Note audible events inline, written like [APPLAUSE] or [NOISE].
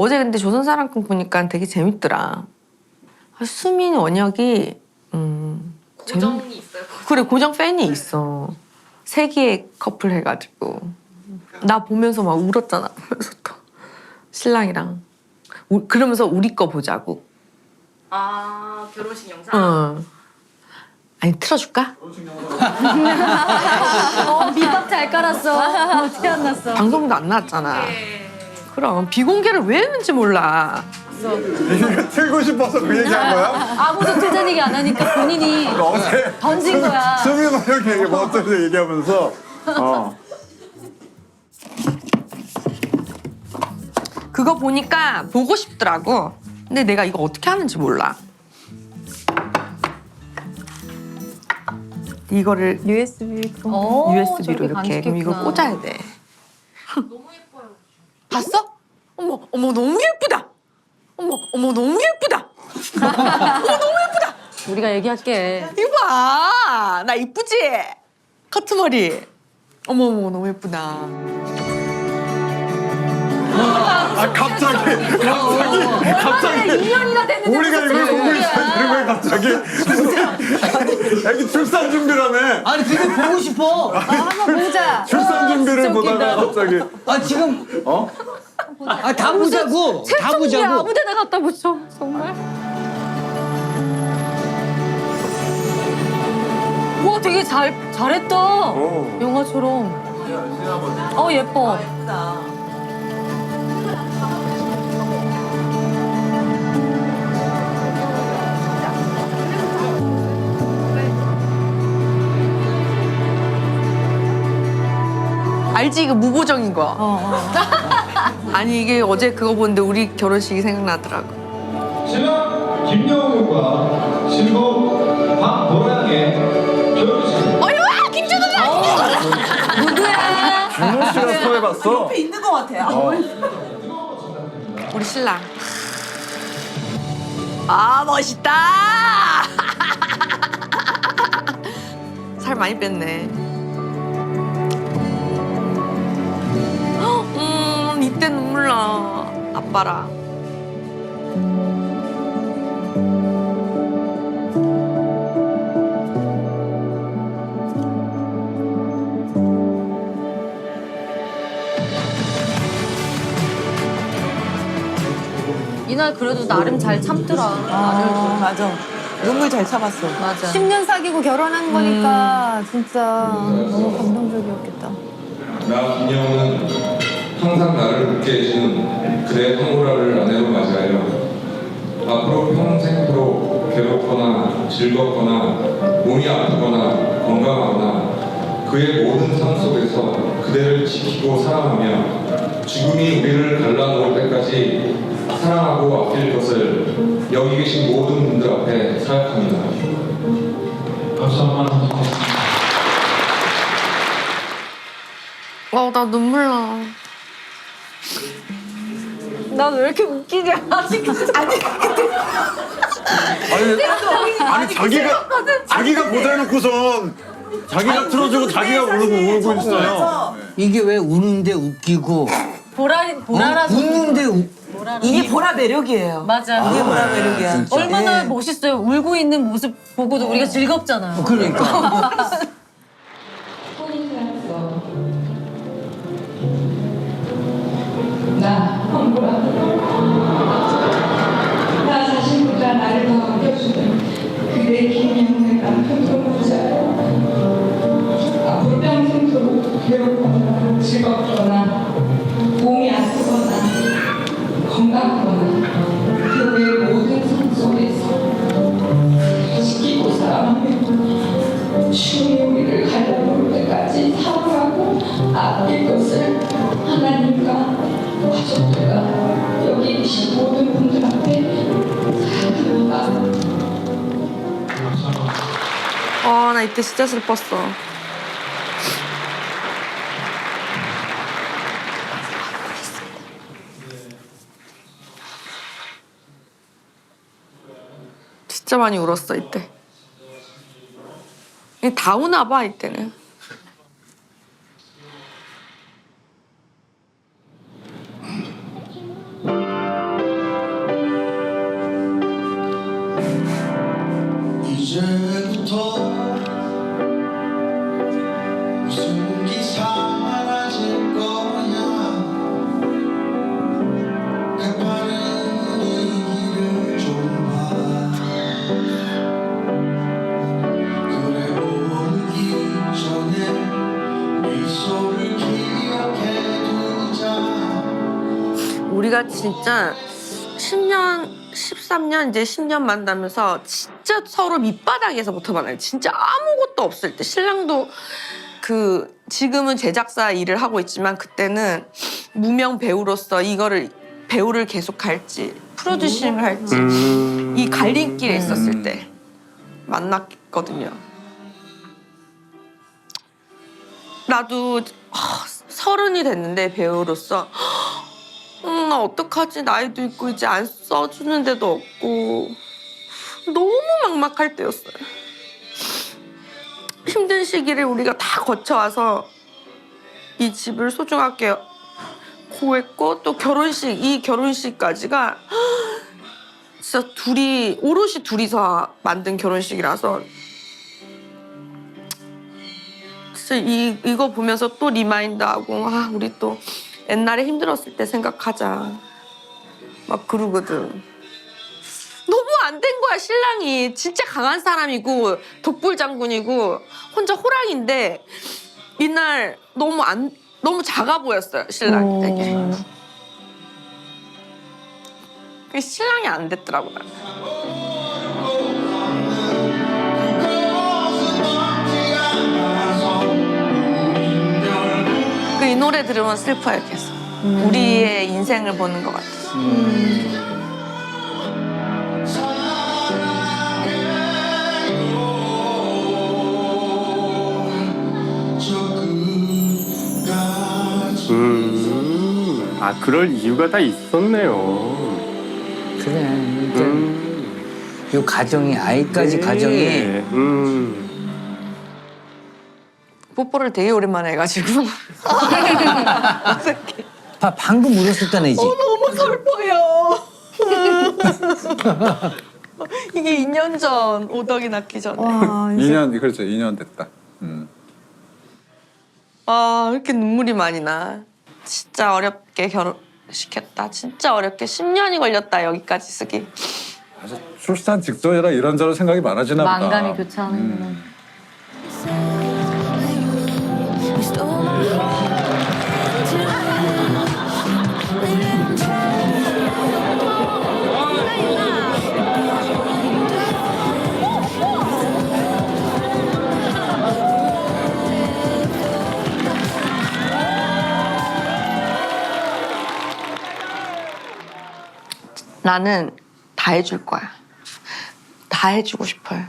어제 근데 조선사랑꾼 보니까 되게 재밌더라. 아, 수민 원혁이 음 재밌... 고정이 있어요. 그래 고정 팬이 있어. 세기의 커플 해가지고 나 보면서 막 울었잖아. 보면서 또 신랑이랑 우- 그러면서 우리 거 보자고. 아 결혼식 영상. 어. 아니 틀어줄까? [LAUGHS] 어, 밑밥 잘 깔았어. 어떻게 안 났어? 방송도 안 나왔잖아. 네. 그럼 비공개를 왜 했는지 몰라. 이거 틀고 싶어서 그 얘기한 거야? 아무도 도전 얘기 안 하니까 본인이 어제 던진 거야. 수민 원혁 얘기 뭐 어쩌고 얘기하면서 어. 그거 보니까 보고 싶더라고. 근데 내가 이거 어떻게 하는지 몰라. 이거를 USB. 오, USB로 이렇게 그럼 이거 꽂아야 돼. [LAUGHS] 너무 예뻐요. 봤어? 어머, 어머 너무 예쁘다. 어머, [LAUGHS] 어머 너무 예쁘다. 우리가 얘기할게. 이거 봐, 나 이쁘지? 커트 머리. 어머, 어머 너무 예쁘다. 아 갑자기 갑자기 갑자기 2년이나 됐는데 우리가 이걸 보고 있어야 되는 거야 갑자기 애기 출산 준비라며 아니 되게 보고 싶어. 한번 보자. 출산 준비를 진짜 보다가. 갑자기 아 지금 어? 아 다 보자고. 다 보자고. 아무데나 갖다 붙여 정말. 와 되게 잘 잘했다. 어. 영화처럼. 어 예뻐. 알지? 이거 무보정인 거. 어, 어. [LAUGHS] 아니 이게 어제 그거 보는데 우리 결혼식이 생각나더라고. 신랑 김영우과 신부 박보라의 결혼식 어이와 김준호다. 누구야? 준호 씨가 소개해봤어? 있는 것 같아요. 우리 신랑. 아 멋있다. [LAUGHS] 살 많이 뺐네. 나. 아빠랑. 이날 그래도 나름 잘 참더라. 아, 맞아. 눈물 잘 참았어. 맞아. 10년 사귀고 결혼한 거니까 진짜 너무 감동적이었겠다. 나 김영우는 항상 나를 웃게 해주는 그대 황보라를 아내로 맞이하여 앞으로 평생토록 괴롭거나 즐겁거나 몸이 아프거나 건강하거나 그의 모든 삶 속에서 그대를 지키고 사랑하며 죽음이 우리를 갈라놓을 때까지 사랑하고 아낄 것을 여기 계신 모든 분들 앞에 사약합니다. 박수 한번 부탁드립니다. 와나 눈물 나. 난 왜 이렇게 웃기냐? 아직 아니 아니, 아니 자기가 자기가 보자놓고선 자기가 틀어주고 자기가 울고 울고 있어요. 이게 왜 우는데 웃기고 보라 어? 보라라서 웃는데 우... 이게 보라 매력이에요. 맞아. 이게 보라 매력이야. 진짜. 얼마나 예. 멋있어요. 울고 있는 모습 보고도 우리가 즐겁잖아요. 그러니까. [LAUGHS] 하나님과 가족들과 여기 계신 모든 분들 앞에 사랑합니다. 아나 이때 진짜 슬펐어. 진짜 많이 울었어 이때. 다 우나 봐 이때는. 진짜 10년, 13년, 이제 10년 만나면서 진짜 서로 밑바닥에서부터 만나요. 진짜 아무것도 없을 때. 신랑도 그, 지금은 제작사 일을 하고 있지만 그때는 무명 배우로서 이거를, 배우를 계속 할지, 프로듀싱을 할지, 이 갈림길에 있었을 때 만났거든요. 나도 아, 서른이 됐는데 배우로서 음, 나 어떡하지 나이도 있고 이제 안 써주는 데도 없고 너무 막막할 때였어요. 힘든 시기를 우리가 다 거쳐와서 이 집을 소중하게 구했고 또 결혼식 이 결혼식까지가 진짜 둘이 오롯이 둘이서 만든 결혼식이라서 진짜 이 이거 보면서 또 리마인드하고 아 우리 또 옛날에 힘들었을 때 생각하자 막 그러거든. 너무 안 된 거야 신랑이 진짜 강한 사람이고 독불 장군이고 혼자 호랑인데 이날 너무 안 너무 작아 보였어요 신랑이 되게. 그 신랑이 안 됐더라고요. 노래 들으면 슬퍼요 계속. 우리의 인생을 보는 것 같아서. 음, 아 그럴 이유가 다 있었네요. 그래. 그러니까 음, 요 가정이 아이까지 네. 가정이 음, 뽀뽀를 되게 오랜만에 해가지고 [LAUGHS] 봐, 방금 울었었다는 얘지. 너무 슬퍼요. 이게 2년 전 오덕이 낳기 전에. 와, 이제 2년 그렇죠 2년 됐다. 음. 아, 왜 이렇게 눈물이 많이 나. 진짜 어렵게 결혼시켰다. 진짜 어렵게 10년이 걸렸다, 여기까지 쓰기. 출산 직전이라 이런저런 생각이 많아지나 보다. 만감이 교차하는구나. 음. 나는 다 해줄 거야. 다 해주고 싶어요.